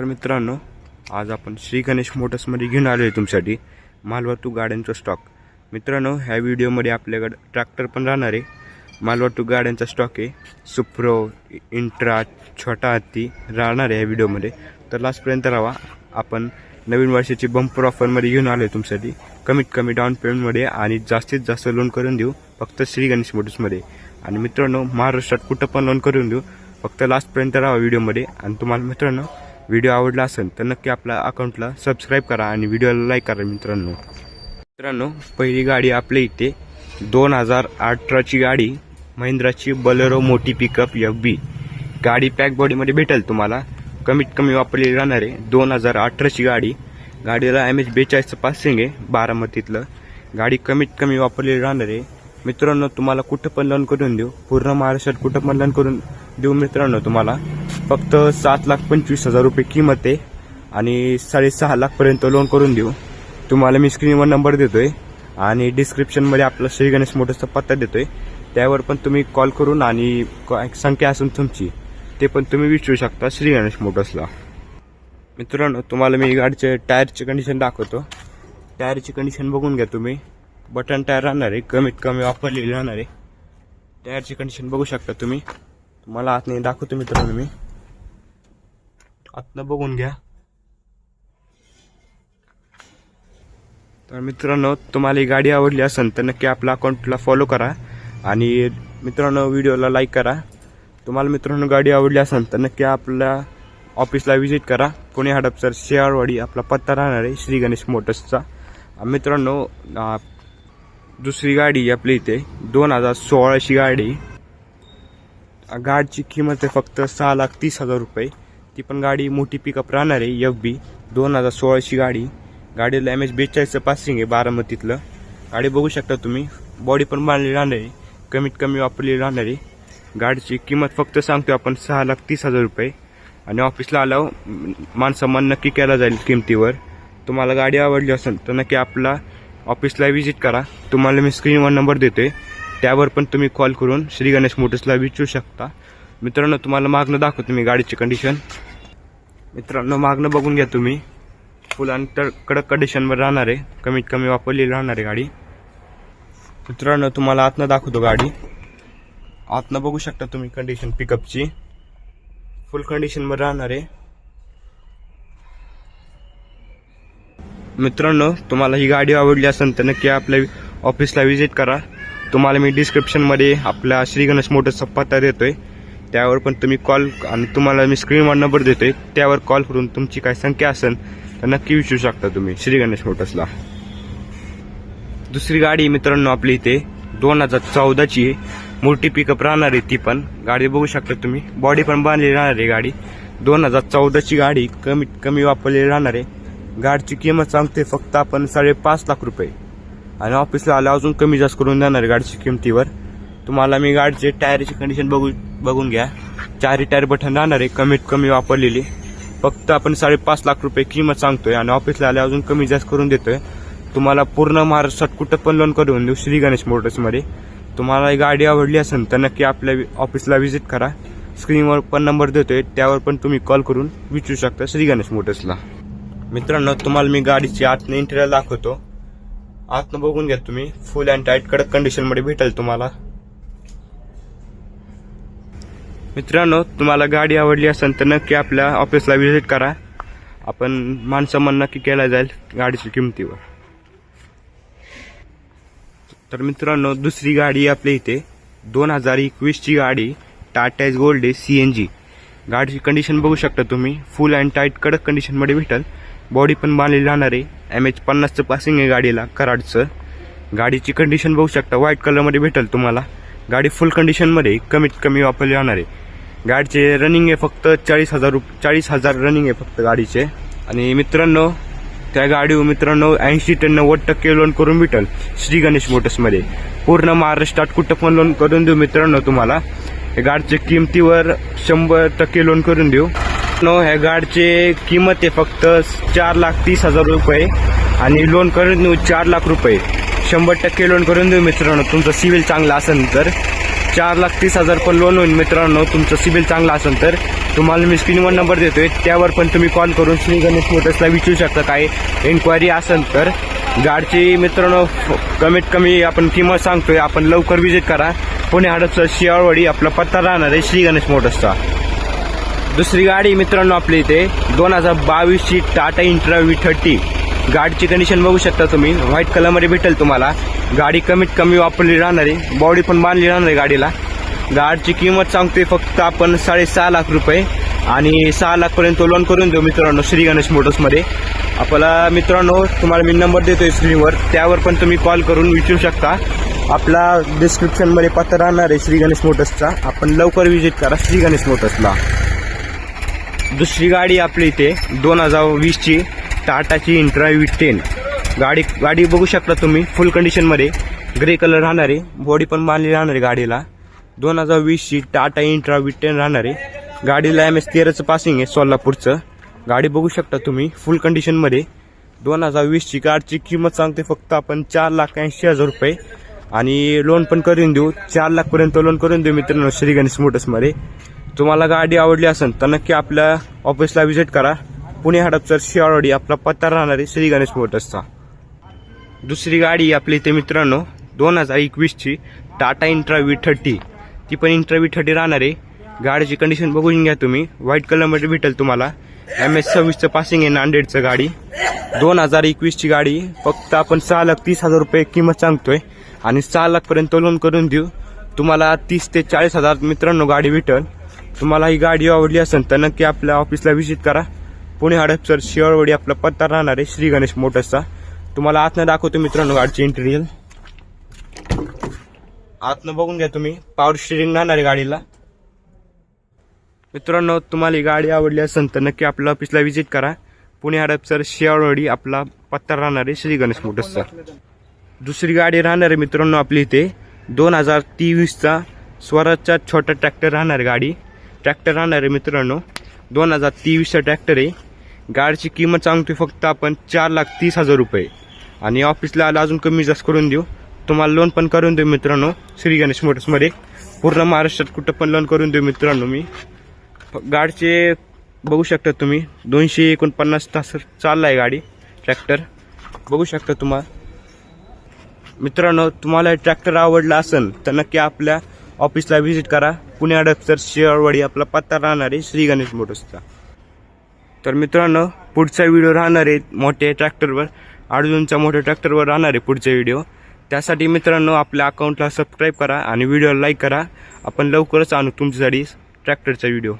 नमस्कार मित्रांनो आज आपण श्री गणेश मोटर्समध्ये घेऊन आलो आहे तुमच्यासाठी मालवाहतूक गाड्यांचा स्टॉक मित्रांनो ह्या व्हिडिओमध्ये आपल्याकडं ट्रॅक्टर पण राहणार आहे. मालवाहतूक गाड्यांचा स्टॉक आहे. सुप्रो इंट्रा छोटा हत्ती राहणार आहे ह्या व्हिडिओमध्ये. तर लास्टपर्यंत राहा. आपण नवीन वर्षाची बंपर ऑफरमध्ये घेऊन आलो आहे तुमच्यासाठी. कमीत कमी डाऊन पेमेंटमध्ये आणि जास्तीत जास्त लोन करून देऊ फक्त श्री गणेश मोटर्समध्ये. आणि मित्रांनो महाराष्ट्रात कुठं पण लोन करून देऊ फक्त लास्टपर्यंत राहा व्हिडिओमध्ये. आणि तुम्हाला मित्रांनो व्हिडिओ आवडला असेल तर नक्की आपल्या अकाउंटला सबस्क्राईब करा आणि व्हिडिओला लाईक करा मित्रांनो. मित्रांनो पहिली गाडी आपल्या इथे दोन हजार अठराची गाडी महिंद्राची बलेरो मोठी पिकअप एफ बी गाडी पॅक बॉडीमध्ये भेटेल तुम्हाला. कमीत कमी वापरलेली राहणार आहे दोन हजार अठराची गाडी. गाडीला एम एच बेचाळीसचं पासिंग आहे बारामतीतलं. गाडी कमीत कमी वापरलेली राहणार. आहे मित्रांनो तुम्हाला कुठं पण लोन करून देऊ. पूर्ण महाराष्ट्रात कुठं पण लोन करून देऊ मित्रांनो तुम्हाला. फक्त सात लाख पंचवीस हजार रुपये किंमत आहे. आणि साडेसहा लाखपर्यंत लोन करून देऊ. तुम्हाला मी स्क्रीनवर नंबर देतोय. आणि डिस्क्रिप्शनमध्ये आपला श्री गणेश मोटर्सचा पत्ता देतोय. त्यावर पण तुम्ही कॉल करून आणि संख्या असून तुमची ते पण तुम्ही विचारू शकता श्री गणेश मोटर्सला. मित्रांनो तुम्हाला मी गाडीचे टायरची कंडिशन दाखवतो. टायरची कंडिशन बघून घ्या तुम्ही. बटन टायर राहणार आहे. कमीत कमी वापरलेली राहणार आहे. टायरची कंडिशन बघू शकता तुम्ही. तुम्हाला नाही दाखवतो मित्रांनो मी. आतनं बघून घ्या. तर मित्रांनो तुम्हाला ही गाडी आवडली असेल तर नक्की आपल्या अकाउंटला फॉलो करा आणि मित्रांनो व्हिडिओला लाईक करा. तुम्हाला मित्रांनो गाडी आवडली असेल तर नक्की आपल्या ऑफिसला व्हिजिट करा. पुणे हडपसर शेवाळवाडी आपला पत्ता राहणार आहे श्री गणेश मोटर्सचा मित्रांनो दुसरी गाडी आपली इथे दोन हजार सोळाची गाडी. गाडीची किंमत आहे फक्त सहा लाख तीस हजार रुपये. ती पण गाडी मोठी पिकअप राहणार आहे एफ बी दोन हजार सोळाची गाडी. गाडीला एम एच बेचाळीसचं पासिंग आहे बारामतीतलं. गाडी बघू शकता तुम्ही. बॉडी पण बांधली राहणार आहे. कमीत कमी वापरली राहणार आहे. गाडीची किंमत फक्त सांगतो आपण सहा लाख तीस हजार रुपये. आणि ऑफिसला आल्यावर मानसन्मान नक्की केला जाईल किमतीवर. तुम्हाला गाडी आवडली असेल तर नक्की आपला ऑफिसला व्हिजिट करा. तुम्हाला मी स्क्रीनवर नंबर देतोय. त्यावर पण तुम्ही कॉल करून श्री गणेश मोटर्सला विचारू शकता. मित्रांनो तुम्हाला मागणं दाखवतो मी गाडीची कंडिशन मित्रांनो मागणं बघून घ्या तुम्ही. फुल आणि तर कडक कंडिशनवर राहणार आहे. कमीत कमी वापरलेली राहणार आहे गाडी. मित्रांनो तुम्हाला आतनं दाखवतो गाडी. आतनं बघू शकता तुम्ही कंडिशन पिकअपची फुल कंडिशनवर राहणार आहे. मित्रांनो तुम्हाला ही गाडी आवडली असेल तर नक्की आपल्या ऑफिसला व्हिजिट करा. तुम्हाला मी डिस्क्रिप्शनमध्ये आपल्या श्री गणेश मोटर्सचा पत्ता देतोय. त्यावर पण तुम्ही कॉल आणि तुम्हाला मी स्क्रीनवर नंबर देतोय त्यावर कॉल करून तुमची काय संख्या असेल तर नक्की विचारू शकता तुम्ही श्री गणेश मोटर्सला दुसरी गाडी मित्रांनो आपली इथे दोन हजार चौदाची आहे. मोठी पिकअप राहणार आहे ती पण. गाडी बघू शकता तुम्ही. बॉडी पण बांधलेली राहणार आहे गाडी. दोन हजार चौदाची गाडी कमीत कमी वापरलेली राहणार आहे. गाडीची किंमत सांगते फक्त आपण साडेपाच लाख रुपये. आणि ऑफिसला आल्या अजून कमी जास्त करून देणार आहे गाडीच्या किमतीवर. तुम्हाला मी गाडीचे टायरची कंडिशन बघू बघून घ्या. चारही टायर बटन राहणार आहे कमीत कमी वापरलेली. फक्त आपण साडेपाच लाख रुपये किंमत सांगतोय आणि ऑफिसला आल्या अजून कमी जास्त करून देतोय. तुम्हाला पूर्ण महाराष्ट्रात कुठं पण लोन करून देऊ श्री गणेश मोटर्समध्ये तुम्हाला ही गाडी आवडली असेल तर नक्की आपल्या ऑफिसला व्हिजिट करा. स्क्रीनवर पण नंबर देतोय त्यावर पण तुम्ही कॉल करून विचारू शकता श्री गणेश मोटर्सला मित्रांनो तुम्हाला मी गाडीची आतनं इंटेरियर दाखवतो. आतनं बघून घ्या तुम्ही फुल अँड टाईट कडक कंडिशनमध्ये भेटेल तुम्हाला. मित्रांनो तुम्हाला गाडी आवडली असेल तर नक्की आपल्या ऑफिसला व्हिजिट करा. आपण मानसन्मान नक्की केला जाईल गाडीच्या किमतीवर. तर मित्रांनो दुसरी गाडी आपल्या इथे. दोन हजार एकवीसची गाडी टाटा गोल्ड आहे सी एन जी गाडीची कंडिशन बघू शकता तुम्ही. फुल अँड टाईट कडक कंडिशनमध्ये भेटेल. बॉडी पण बांधलेली राहणार आहे. एम एच पन्नासचं पासिंग आहे गाडीला कराडचं. गाडीची कंडिशन बघू शकता. व्हाईट कलरमध्ये भेटेल तुम्हाला. गाडी फुल कंडिशनमध्ये कमीत कमी वापरली जाणार आहे. गाडीचे रनिंग आहे फक्त चाळीस हजार रुप चाळीस हजार रनिंग आहे फक्त गाडीचे. आणि मित्रांनो त्या गाडीवर मित्रांनो ऐंशी ते नव्वद टक्के लोन करून भेटल श्री गणेश मोटर्समध्ये पूर्ण महाराष्ट्रात कुठं पण लोन करून देऊ मित्रांनो तुम्हाला. या गाडीच्या किमतीवर शंभर टक्के लोन करून देऊ. नो ह्या गाडीचे किंमत आहे फक्त चार लाख तीस हजार रुपये. आणि लोन करून देऊ चार लाख रुपये. शंभर टक्के लोन करून देऊ मित्रांनो. तुमचं सिव्हिल चांगलं असेल तर. चार लाख तीस हजार पण लोन होईल मित्रांनो. तुमचं सिबिल चांगला असेल तर तुम्हाला मी स्क्रीनवर नंबर देतोय. त्यावर पण तुम्ही कॉल करून श्री गणेश मोटर्सला विचारू शकता काय एन्क्वायरी असेल तर. गाडची मित्रांनो कमीत कमी आपण किंमत सांगतोय. आपण लवकर विजिट करा. पुणे हडपसर शियाळवाडी आपला पत्ता राहणार आहे श्री गणेश मोटर्सचा दुसरी गाडी मित्रांनो आपल्या इथे दोन हजार बावीसची टाटा इंट्रा व्ही थर्टी गाडीची कंडिशन बघू शकता तुम्ही. व्हाईट कलरमध्ये भेटेल तुम्हाला. गाडी कमीत कमी वापरली राहणार आहे. बॉडी पण बांधली राहणार आहे गाडीला. गाडीची किंमत सांगते फक्त आपण साडेसहा लाख रुपये. आणि सहा लाखपर्यंत लोन करून देऊ मित्रांनो श्री गणेश मोटर्समध्ये. आपला मित्रांनो तुम्हाला मी नंबर देतोय स्क्रीनवर त्यावर पण तुम्ही कॉल करून विचारू शकता. आपला डिस्क्रिप्शनमध्ये पत्ता राहणार आहे श्री गणेश मोटर्सचा. आपण लवकर विजिट करा श्री गणेश मोटर्सला. दुसरी गाडी आपली इथे दोन हजार वीसची. टाटाची इंट्राव्ही टेन गाडी गाडी बघू शकता तुम्ही. फुल कंडिशनमध्ये ग्रे कलर राहणार. आहे बॉडी पण बांधली राहणार आहे गाडीला. दोन हजार वीसची टाटा इंट्रा विटेन राहणार. आहे गाडीला एम एस तेराचं पासिंग आहे सोलापूरचं. गाडी बघू शकता तुम्ही. फुल कंडिशनमध्ये दोन हजार वीसची कारची किंमत सांगते फक्त आपण चार लाख ऐंशी हजार रुपये. आणि लोन पण करून देऊ. चार लाखपर्यंत लोन करून देऊ मित्रांनो श्री गणेश मोटर्समध्ये तुम्हाला गाडी आवडली असेल तर नक्की आपल्या ऑफिसला व्हिजिट करा. पुणे हडपसर शिवाळवाडी आपला पत्ता राहणार आहे श्री गणेश मोटर्सचा दुसरी गाडी आपली इथे मित्रांनो दोन हजार एकवीसची टाटा इंट्रा व्ही थर्टी. ती पण इंट्रा व्ही थर्टी राहणार आहे. गाडीची कंडिशन बघून घ्या तुम्ही. व्हाईट कलरमध्ये भेटेल तुम्हाला. एम एस सव्वीसचं पासिंग आहे नांदेडचं गाडी. दोन हजार एकवीसची गाडी. फक्त आपण सहा लाख तीस हजार रुपये किंमत सांगतोय. आणि सहा लाखपर्यंत लोन करून देऊ. तुम्हाला तीस ते चाळीस हजार मित्रांनो गाडी भेटेल. तुम्हाला ही गाडी आवडली असेल तर नक्की आपल्या ऑफिसला व्हिजिट करा. पुणे हडपसर शिवळवडी आपला पत्ता राहणार आहे. श्री गणेश मोटर्सचा. तुम्हाला आतनं दाखवतो मित्रांनो गाडीची इंटेरियल आतनं बघून घ्या तुम्ही. पावर स्टिअरिंग राहणार आहे गाडीला. मित्रांनो तुम्हाला ही गाडी आवडली असेल तर नक्की आपल्या ऑफिसला व्हिजिट करा. पुणे हडपसर शियाळवाडी आपला पत्ता राहणार आहे श्री गणेश मोटर्सचा दुसरी गाडी राहणार आहे मित्रांनो आपली इथे. दोन हजार तेवीसचा स्वराजचा छोटा ट्रॅक्टर राहणार गाडी. ट्रॅक्टर राहणार आहे मित्रांनो. दोन हजार तेवीसचा ट्रॅक्टर आहे. गाडीची किंमत सांगतो फक्त आपण चार लाख तीस हजार रुपये. आणि ऑफिसला आला अजून कमी जास्त करून देऊ. तुम्हाला लोन पण करून देऊ मित्रांनो. श्री गणेश मोटर्समध्ये पूर्ण महाराष्ट्रात कुठं पण लोन करून देऊ मित्रांनो मी. गाडीचे बघू शकता तुम्ही. दोनशे एकोणपन्नास तास चालला आहे गाडी ट्रॅक्टर बघू शकता तुम्हाला मित्रांनो तुम्हाला ट्रॅक्टर आवडला असेल तर नक्की आपल्या ऑफिसला व्हिजिट करा. पुणे अडपसर शिरवाडी आपला पत्ता राहणार आहे श्री गणेश मोटर्सचा. तर मित्रांनो पुढचा व्हिडिओ राहणार आहे मोठ्या ट्रॅक्टरवर अर्जुनच्या मोठ्या ट्रॅक्टरवर राहणार आहे पुढचे व्हिडिओ त्यासाठी मित्रांनो आपल्या अकाउंटला सबस्क्राईब करा आणि व्हिडिओला लाईक करा. आपण लवकरच आणू तुमच्यासाठी ट्रॅक्टरचा व्हिडिओ